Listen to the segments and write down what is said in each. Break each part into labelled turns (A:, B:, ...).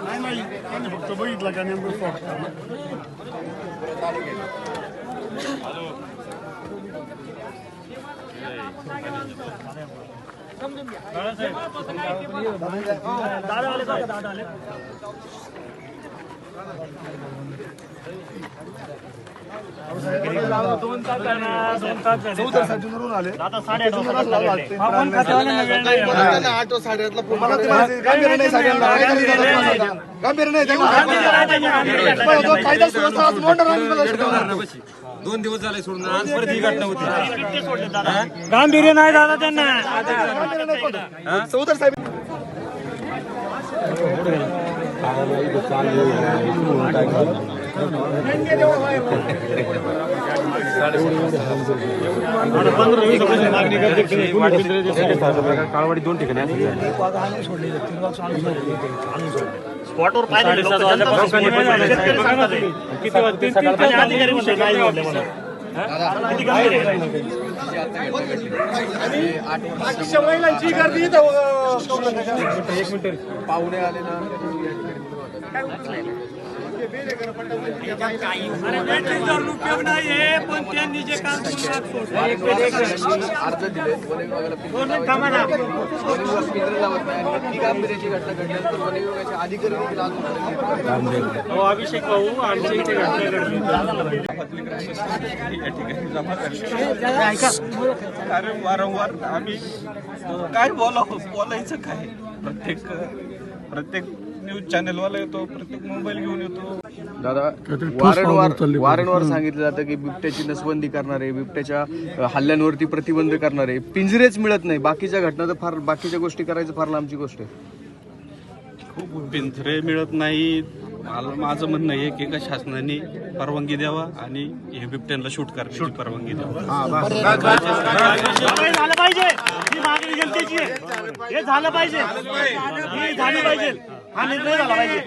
A: नाही नाही त्यांनी फक्त बघितलं का नेमकं दादा आले दादा आले दोन तास झाले ना, दोन तास झाले. आता साडेआठ वाजता लागले. आपण खात्यावाल्यांना वेळ नाही आहे.
B: आठ साडेआठला फोन
A: मला ते माहिती- गंभीर नाही साहेबांना. गंभीर नाही त्यांना तो कायदा सुव्यवस्था आज मोडणार नाही मला शिकवणार.
C: दोन दिवस झाले सोडून आज परत ही घटना होती
A: गांभीर्य नाही दादा त्यांना
B: गंभीर नाही कोण. चौधर साहेब
C: काळवाडी दोन ठिकाणी
A: स्पॉटवर पाहिजे
B: बाकीच्या महिलांची गर्दी इथं पाहुणे आले ना
A: उपयोग पण त्यांनी जे काम
B: अर्ज दिले वन विभागाला अधिकारी
A: अभिषेक भाऊ आमच्या इथे घटना घडली
D: कारण वारंवार आम्ही काय बोला बोलायचं काय? प्रत्येक प्रत्येक न्यूज चॅनलवाला येतो प्रत्येक मोबाईल घेऊन येतो.
B: दादा वारंवार वारंवार सांगितलं जातं की बिबट्याची नसबंदी करणार आहे बिबट्याच्या हल्ल्यांवरती प्रतिबंध करणार. आहे पिंजरेच मिळत नाही. बाकीच्या घटना तर फार बाकीच्या गोष्टी करायचं फार लांबची गोष्ट आहे.
D: खूप पिंजरे मिळत नाही. मला माझं म्हणणं आहे की एका शासनाने परवानगी द्यावा आणि हे बिबट्यांना शूट करण्याची परवानगी द्यावा.
A: हे झालं पाहिजे. ही झालं पाहिजे.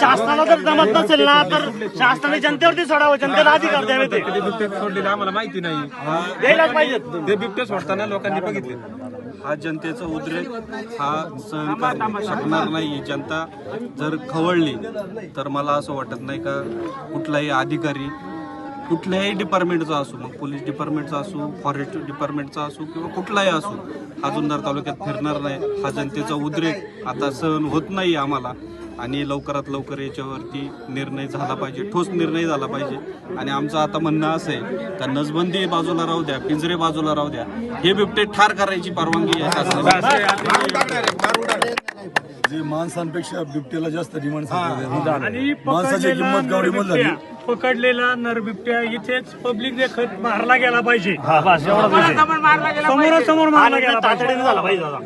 A: शासनाला जर जमत नसेल ना तर शासनाने जनतेवरती सोडावं जनतेला अधिकार द्यावे ते.
C: बिबटे सोडलेले आम्हाला माहिती नाही.
A: द्यायलाच पाहिजे
C: ते बिबटे सोडताना लोकांनी बघितले.
D: हा जनतेचा उद्रेक हा सहन करू शकणार नाही जनता. जर खवळली तर मला असं वाटत नाही का कुठलाही अधिकारी कुठल्याही डिपार्टमेंटचा असो मग पोलीस डिपार्टमेंटचा असो फॉरेस्ट डिपार्टमेंटचा असो किंवा कुठलाही असो हा जुन्नर तालुक्यात फिरणार नाही. हा जनतेचा उद्रेक आता सहन होत नाही आम्हाला. आणि लवकरात लवकर याच्यावरती निर्णय झाला पाहिजे ठोस निर्णय झाला पाहिजे. आणि आमचं आता म्हणणं असं आहे का नसबंदी बाजूला राहू द्या पिंजरे बाजूला राहू द्या. हे बिबटे ठार करायची परवानगी आहे शासनाला
E: जे माणसांपेक्षा बिबट्याला जास्त डिमांड
A: आणि
E: माणसाची
A: पकडलेला नर बिबट्या, पकडलेला नर बिबट्या इथेच पब्लिक देखत मारला गेला पाहिजे. समोरासमोर मारला गेला तातडीने झाला पाहिजे दादा.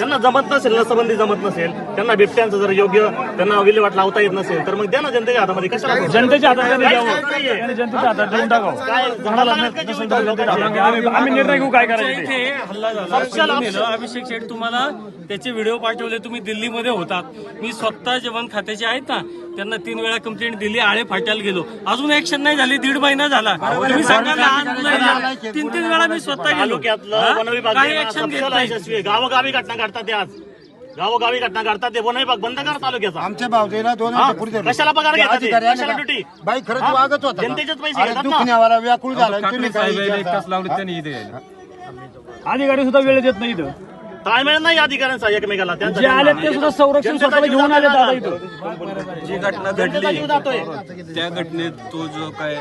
A: त्यांना जमत नसेल नसबंदी जमत नसेल त्यांना बिबट्यांचं जर योग्य त्यांना विल्हेवाट लावता येत नसेल तर मग द्या ना जनतेच्या हातामध्ये. कशाला जनतेच्या हातात जनतेच्या हातात देऊन टाकावं. काय झाडाला आम्ही निर्णय घेऊ काय करायचं ते.
F: हल्ला झाला. अभिषेक शेठ तुम्हाला त्याचे व्हिडिओ पाठवले. तुम्ही दिल्लीमध्ये होतात. मी स्वतः जेवण खात्याचे आहेत ना. त्यांना तीन वेळा कंप्लेंट दिली आळे फाट्याला गेलो. अजून ऍक्शन नाही झाली दीड महिना झाला. तुम्ही सांगा लहान मुलं तीन तीन वेळा मी स्वतः गेलो. काही ऍक्शन घेत नाही.
A: गावोगावी घटना घडतात ते आज. गावोगावी घटना घडतात ते. वन विभाग बंद करा तालुक्याचा.
E: आमच्या भावजेला दोन? वर्षापूर्वी.
A: कशाला पगार घेतात कशाला? ड्युटी?
E: बाई खरंच
A: हा?
E: वागत होता
A: जनतेचेच पैसे घेतात?
E: दुखण्यावाला व्याकुळ झाला. तुम्ही
C: इथे यायला.
A: अधिकारी सुद्धा वेळ देत नाही ताळमेळ नाही अधिकाऱ्यांचा एकमेकाला जे आले ते सुद्धा संरक्षण
F: स्वतःला घेऊन आले दादा
D: जी घटना
A: जनतेचा जीव जातोय.
D: घडली त्या घटनेत तो जो काय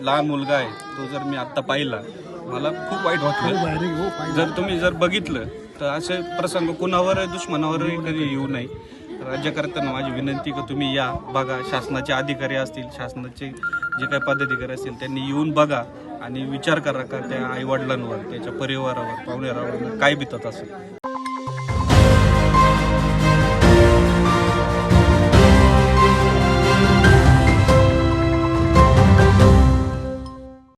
D: लहान मुलगा आहे तो जर मी आता पाहिला मला खूप वाईट वाटलं. जर तुम्ही जर बघितलं तर असे प्रसंग कुणावर दुश्मनावर कधी येऊ नये. राज्यकर्त्यांना माझी विनंती की तुम्ही या बघा शासनाचे अधिकारी असतील शासनाचे जे काही पदाधिकारी असतील त्यांनी येऊन बघा. आणि विचार करा का त्या आईवडिलांवर त्याच्या परिवारावर पाहुणेरावर काय बितत असेल.